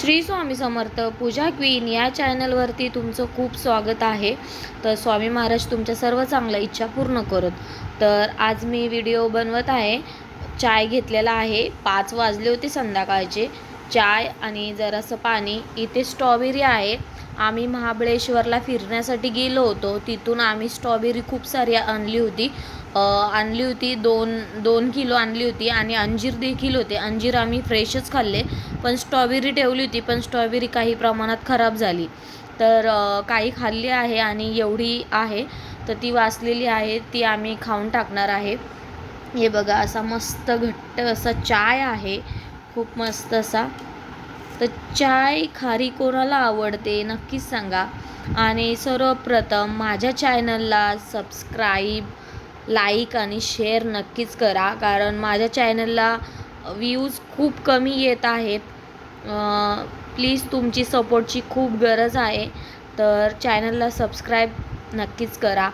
श्री स्वामी समर्थ पूजा queen या चॅनलवरती तुमचं खूप स्वागत आहे. तर स्वामी महाराज तुमच्या सर्व चांगल्या इच्छा पूर्ण करत. तर आज मी व्हिडिओ बनवत आहे. चाय घेतलेला आहे. पाच वाजले होते संध्याकाळचे. चाय आणि जरासं पाणी. इथे स्ट्रॉबेरी आहे. आम्ही महाबळेश्वरला फिरण्यासाठी गेलो होतो. तिथून आम्ही स्ट्रॉबेरी खूप सारी आणली होती. आणली होती दोन दोन किलो आणली होती आणि अंजीर देखील होते. अंजीर आम्ही फ्रेशच खाल्ले. पण स्ट्रॉबेरी ठेवली होती पण स्ट्रॉबेरी काही प्रमाणात खराब झाली. तर काही खाल्ली आहे आणि एवढी आहे. तर ती वाचलेली आहे ती आम्ही खाऊन टाकणार आहे. हे बघा असा मस्त घट्ट असा चाय आहे. खूप मस्त असा. तर चाय खारी कोणाला आवडते नक्कीच सांगा. आणि सर्वप्रथम माझ्या चॅनलला सबस्क्राईब लाईक आणि शेअर नक्कीच करा. कारण माझ्या चॅनलला व्ह्यूज खूप कमी येत आहेत. प्लीज तुमची सपोर्टची खूप गरज आहे. तर चॅनलला सबस्क्राईब नक्कीच करा.